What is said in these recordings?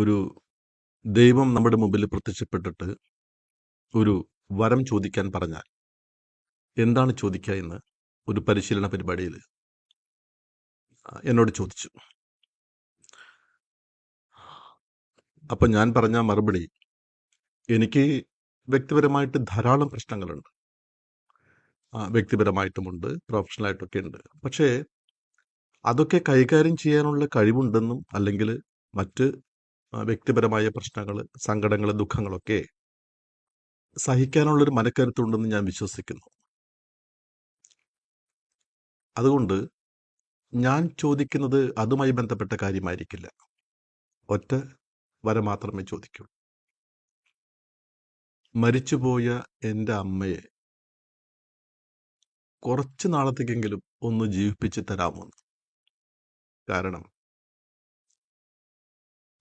ഒരു ദൈവം നമ്മുടെ മുമ്പിൽ പ്രത്യക്ഷപ്പെട്ടിട്ട് ഒരു വരം ചോദിക്കാൻ പറഞ്ഞാൽ എന്താണ് ചോദിക്കുക എന്ന് ഒരു പരിശീലന പരിപാടിയിൽ എന്നോട് ചോദിച്ചു. അപ്പം ഞാൻ പറഞ്ഞ മറുപടി എനിക്ക് വ്യക്തിപരമായിട്ട് ധാരാളം പ്രശ്നങ്ങളുണ്ട്. വ്യക്തിപരമായിട്ടുമുണ്ട് പ്രൊഫഷണലായിട്ടൊക്കെ ഉണ്ട്. പക്ഷേ അതൊക്കെ കൈകാര്യം ചെയ്യാനുള്ള കഴിവുണ്ടെന്നും അല്ലെങ്കിൽ മറ്റ് വ്യക്തിപരമായ പ്രശ്നങ്ങൾ സങ്കടങ്ങൾ ദുഃഖങ്ങളൊക്കെ സഹിക്കാനുള്ളൊരു മനക്കരുത്തുണ്ടെന്ന് ഞാൻ വിശ്വസിക്കുന്നു. അതുകൊണ്ട് ഞാൻ ചോദിക്കുന്നത് അതുമായി ബന്ധപ്പെട്ട കാര്യമായിരിക്കില്ല. ഒറ്റ വര മാത്രമേ ചോദിക്കൂ മരിച്ചുപോയ എന്റെ അമ്മയെ കുറച്ച് നാളത്തേക്കെങ്കിലും ഒന്ന് ജീവിപ്പിച്ച് തരാമോന്ന് കാരണം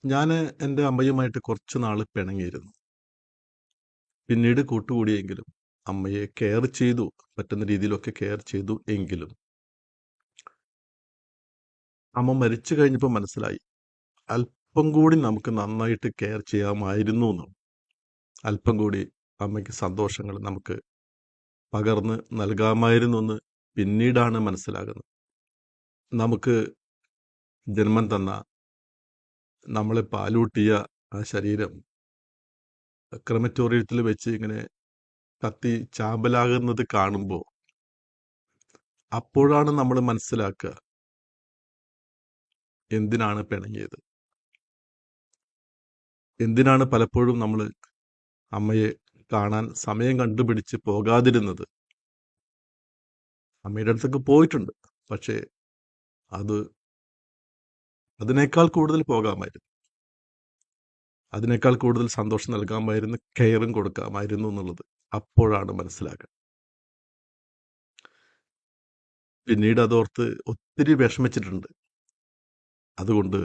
ഞാൻ എന്റെ അമ്മയുമായിട്ട് കുറച്ച് നാൾ പിണങ്ങിയിരുന്നു. പിന്നീട് കൂട്ടുകൂടിയെങ്കിലും അമ്മയെ കെയർ ചെയ്തു പറ്റുന്ന രീതിയിലൊക്കെ കെയർ ചെയ്തു എങ്കിലും. അമ്മ മരിച്ചു കഴിഞ്ഞപ്പോൾ മനസ്സിലായി. അല്പം കൂടി നമുക്ക് നന്നായിട്ട് കെയർ ചെയ്യാമായിരുന്നു എന്ന് അല്പം കൂടി അമ്മയ്ക്ക് സന്തോഷങ്ങൾ നമുക്ക് പകർന്ന് നൽകാമായിരുന്നു എന്ന് പിന്നീടാണ് മനസ്സിലാകുന്നത്. നമുക്ക് ജന്മം തന്ന നമ്മളെ പാലൂട്ടിയ ആ ശരീരം ക്രമറ്റോറിയത്തിൽ വെച്ച് ഇങ്ങനെ കത്തി ചാമ്പലാകുന്നത് കാണുമ്പോൾ അപ്പോഴാണ് നമ്മൾ മനസ്സിലാക്കുക എന്തിനാണ് പിണങ്ങിയത്. എന്തിനാണ് പലപ്പോഴും നമ്മൾ അമ്മയെ കാണാൻ സമയം കണ്ടുപിടിച്ച് പോകാതിരുന്നത്? അമ്മയുടെ അടുത്തൊക്കെ പോയിട്ടുണ്ട്. പക്ഷേ അത് അതിനേക്കാൾ കൂടുതൽ പോകാമായിരുന്നു. അതിനേക്കാൾ കൂടുതൽ സന്തോഷം നൽകാമായിരുന്നു കെയറും കൊടുക്കാമായിരുന്നു എന്നുള്ളത് അപ്പോഴാണ് മനസ്സിലാക്കുക പിന്നീട് അതോർത്ത് ഒത്തിരി വിഷമിച്ചിട്ടുണ്ട്. അതുകൊണ്ട്